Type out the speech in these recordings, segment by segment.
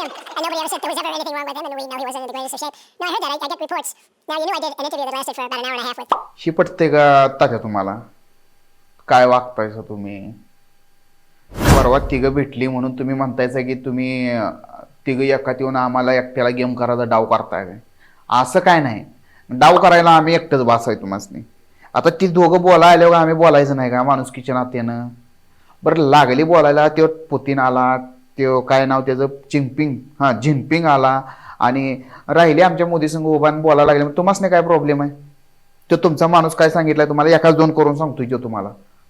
him, and nobody ever said there was ever anything wrong with him, and we know he wasn't in the greatest of shape. No, I heard that. I, I get reports. Now, you know I did an interview that lasted for about an hour and a half with. ही पटते का तात्या तुम्हाला काय वागतायसा तुम्ही परवा तिघं भेटली म्हणून तुम्ही म्हणतायचा की तुम्ही अं, तिघं एकात येऊन आम्हाला एकट्याला गेम करायचा डाव करताय काय असं काय नाही डाव करायला आम्ही एकटंच बसाय तुम्हाला आता ती दोघं बोला आल्यावर आम्ही बोलायचं नाही का माणुसकीच्या नात्यानं बरं लागली बोलायला तो पुतीन आला तो काय नाव त्याचं? चिंपिंग हां झिनपिंग आला आणि राहिले आमच्या मोदी संघ उभा बोलायला लागले. तुम्हाला काय प्रॉब्लेम आहे? तो तुमचा माणूस काय सांगितलाय तुम्हाला? एकाच दोन करून सांगतोय तो तुम्हाला.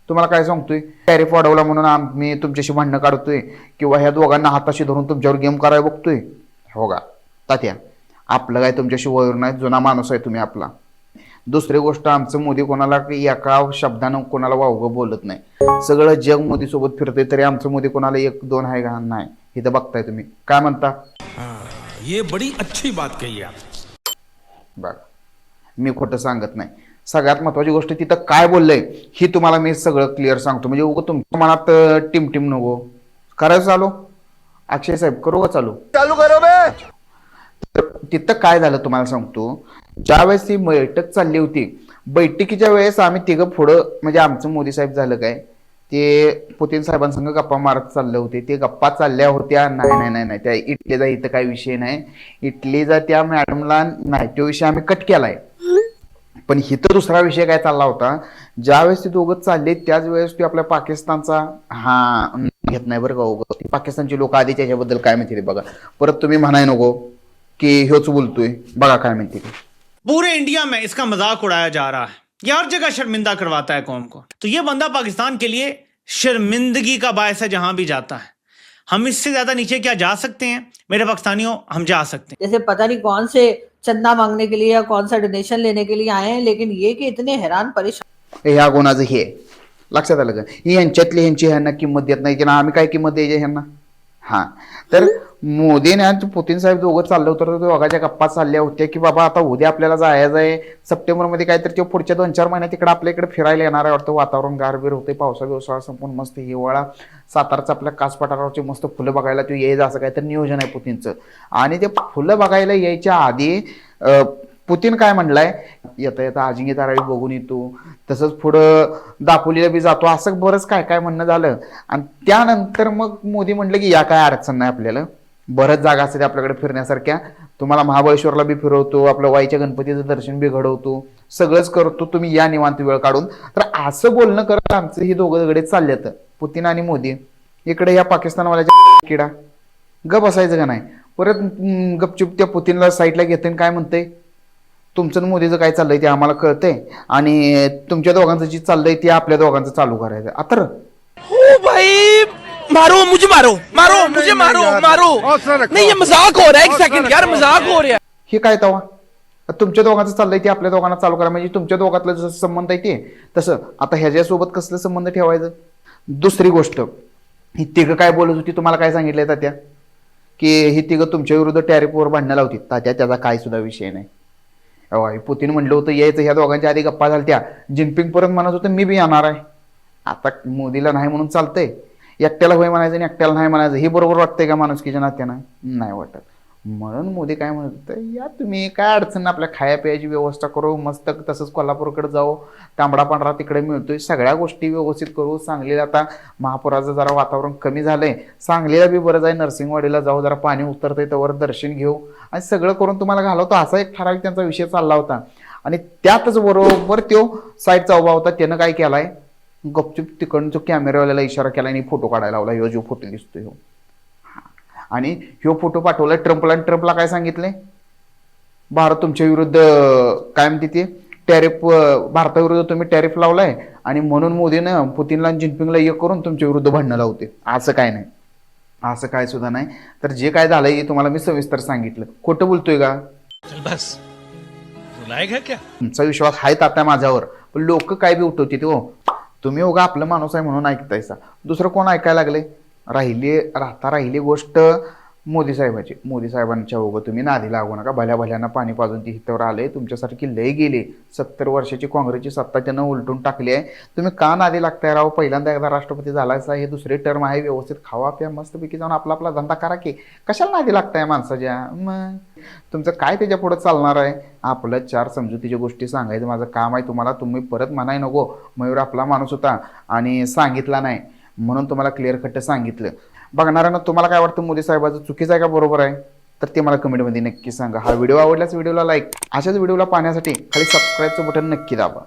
तुम्हाला काय सांगतोय? टॅरिफ वाढवला म्हणून आम्ही तुमच्याशी भांडणं काढतोय किंवा ह्या दोघांना हाताशी धरून तुमच्यावर गेम करायला बघतोय? हो का? तात्या आपलं काय तुमच्याशी वयर नाही जुना माणूस आहे तुम्ही आपला. दुसरी गोष्ट आमचं मोदी कोणाला एका शब्दानं कोणाला वावगं बोलत नाही. सगळं जग मोदी सोबत फिरतंय तरी आमचं मोदी कोणाला एक दोन आहे का नाही इथं बघताय तुम्ही. काय म्हणता? ये बड़ी अच्छी बात कही आप. बघ मी खोटं सांगत नाही. सगळ्यात महत्वाची गोष्ट तिथं काय बोललंय ही तुम्हाला मी सगळं क्लिअर सांगतो. म्हणजे उगं तुमच्या मनात टिमटिम नको. करायचं चालू? अक्षय साहेब करू का चालू? चालू करो बे! तर तिथं काय झालं तुम्हाला सांगतो? ज्यावेळेस ती बैठक चालली होती बैठकीच्या वेळेस आम्ही तिघं पुढं म्हणजे आमचं मोदी साहेब झालं काय? ते पुतीन साहेबांसंग गप्पा मारत चालले होते. ते गप्पा चालल्या होत्या. नाही नाही नाही नाही. त्या इटलीचा इथं काही विषय नाही. इटलीचा त्या मॅडमला नाही तो विषय आम्ही कट केलाय. पण इथं दुसरा विषय काय चालला होता? ज्यावेळेस ते दोघं चालले त्याच वेळेस ते आपल्या पाकिस्तानचा हा घेत नाही बरं का पाकिस्तानची लोक आधी त्याच्याबद्दल काय माहिती बघा. परत तुम्ही म्हणाय नको. की ह्योच बोलतोय बघा काय माहिती ते पूरे इंडिया में इसका मज़ाक उड़ाया जा रहा है। ये हर जगह शर्मिंदा करवाता है कौम को। तो ये बंदा पाकिस्तान के लिए शर्मिंदगी का बायस है जहाँ भी जाता है। हम इससे ज़्यादा नीचे क्या जा सकते हैं? मेरे पाकिस्तानियों हम जा सकते हैं। जैसे पता नहीं कौन से चंदा मांगने के लिए या कौन सा डोनेशन लेने के लिए आए हैं लेकिन ये कि इतने हैरान परेशान। ह्या गुणाचं हे? लक्षात आलं का ही यांच्यातली ह्यांची ह्यांना किंमत देत नाही की ना आम्ही काय किंमत द्यायची ह्यांना हा. तर मोदीने आणि पुतीन साहेब दोघं चाललं होतं तर दोघाच्या गप्पा चालल्या होत्या की बाबा आता उद्या आपल्याला जायचं आहे. सप्टेंबरमध्ये काहीतरी ते पुढच्या दोन चार महिन्यात तिकडे आपल्या इकडे फिरायला येणार आहे वाटतं. वातावरण गारबीर होते पावसा बिवसाळा संपून मस्त हिवाळा. सातारचा आपल्या कास पठारावरची मस्त फुलं बघायला तू यायचं असं काहीतरी नियोजन आहे पुतीनचं आणि ते फुलं बघायला यायच्या आधी पुतीन काय म्हणलाय? येता येता अजिंक्य ताराळी बघून येतो. तसंच पुढं दापोलीला बी जातो. असं बरंच काय काय म्हणणं झालं. आणि त्यानंतर मग मोदी म्हटलं की या काय अडचण नाही आपल्याला. बरंच जागा असते आपल्याकडे फिरण्यासारख्या. तुम्हाला महाबळेश्वरला बी फिरवतो आपलं वाईच्या गणपतीचं दर्शन बी घडवतो. सगळंच करतो. तुम्ही या निवांत वेळ काढून. तर असं बोलणं करत आमचं ही दोघं दगडे चालले तर पुतीन आणि मोदी. इकडे या पाकिस्तानवाल्याच्या किडा. गप असायचं का नाही? परत गपचुप गपचूप त्या पुतीनला साईडला घेते काय म्हणते तुमचं आणि मोदीचं काय चाललंय ते आम्हाला कळतंय. आणि तुमच्या दोघांचं जे चाललंय ते आपल्या दोघांचं चालू करायचं आता ओ भाई मारो मुझे मारो मारो मुझे मारो मारो। नहीं ये मजाक हो रहा है एक सेकंड यार मजाक हो रहा है। हे काय तवा? तुमच्या दोघांचं चाललंय ते आपल्या दोघांना चालू करा. म्हणजे तुमच्या दोघातलं जसं संबंध आहे ते तसं. आता ह्याच्यासोबत कसलं संबंध ठेवायचं? दुसरी गोष्ट ही तिघं काय बोलत होती तुम्हाला काय सांगितलंय तात्या? की ही तिघं तुमच्या विरुद्ध टॅरिफवर भांडणं लावती तात्या त्याचा काय सुद्धा विषय नाही. हे पुतीन म्हणलं होतं यायचं ह्या दोघांच्या आधी गप्पा झालत्या. जिनपिंग परत म्हणत होतं मी बी येणार आहे. आता मोदीला नाही म्हणून चालतंय. एकट्याला होय म्हणायचं आणि एकट्याला नाही म्हणायचं हे बरोबर वाटतंय का माणुसकीच्या नात्यानं? नाही वाटत. म्हणून मोदी काय म्हणत होतं, या तुम्ही काय अडचण नाही, आपल्या खाया प्यायची व्यवस्था करू मस्त तसंच कोल्हापूरकडे जाऊ तांबडा पांढरा तिकडे मिळतोय सगळ्या गोष्टी व्यवस्थित करू सांगलीला आता महापुराचं जरा वातावरण कमी झालंय सांगलीला बी बरं जाय नरसिंहवाडीला जाऊ जरा पाणी उतरतंय त्यावर दर्शन घेऊ. आणि सगळं करून तुम्हाला घालवतो असा एक ठराविक त्यांचा विषय चालला होता. आणि त्यातच बरोबर तो साईडचा उभा होता त्यानं काय केलाय गपचूप तिकडून जो कॅमेरावाल्याला इशारा केला आणि फोटो काढायला लावला ह्यो जो फोटो दिसतोय ह्यो. आणि ह्यो फोटो पाठवलाय ट्रम्पला. आणि ट्रम्पला काय सांगितलंय भारत तुमच्या विरुद्ध काय म्हणते ते टॅरिफ भारताविरुद्ध तुम्ही टॅरिफ लावलाय. आणि म्हणून मोदीनं पुतीनला आणि जिनपिंगला एक करून तुमच्या विरुद्ध भांडणं लावते. असं काय नाही. असं काय सुद्धा नाही. तर जे काय झालंय हे तुम्हाला मी सविस्तर सांगितलं. खोटं बोलतोय का? बस. क्या? तुमचा विश्वास आहे तात्या माझ्यावर. पण लोक काय बी उठवते ते हो? तुम्ही उगा आपलं माणूस आहे म्हणून ऐकतायसा. दुसरं कोण ऐकायला लागले राहिली राहता राहिली गोष्ट मोदी साहेबाची. मोदी साहेबांच्या उभं तुम्ही नादी लागू नका. भल्या भल्यानं पाणी पाजून ती हितावर आले तुमच्यासारखी लय गेली. सत्तर वर्षाची काँग्रेसची सत्ता त्यानं उलटून टाकली आहे. तुम्ही का नादी लागताय राव? पहिल्यांदा एकदा राष्ट्रपती झालायचा हे दुसरे टर्म आहे. व्यवस्थित खावा प्या मस्तपैकी जाऊन आपला आपला धंदा करा की. कशाला नादी लागताय माणसाच्या? मग? तुमचं काय त्याच्या पुढे चालणार आहे? आपलं चार समजुतीच्या गोष्टी सांगायचं. माझं काम आहे तुम्हाला. तुम्ही परत म्हणाय नको. मयूर आपला माणूस होता आणि सांगितला नाही. म्हणून तुम्हाला क्लिअर कट सांगितलं. बघणाऱ्यांना तुम्हाला काय वाटतं मोदी साहेबाचं? चुकीचं आहे का बरोबर आहे? तर ते मला कमेंटमध्ये नक्की सांगा. हा व्हिडिओ आवडल्यास व्हिडिओला लाईक अशाच व्हिडिओला पाहण्यासाठी खाली सबस्क्राईबचं बटन नक्की दाबा.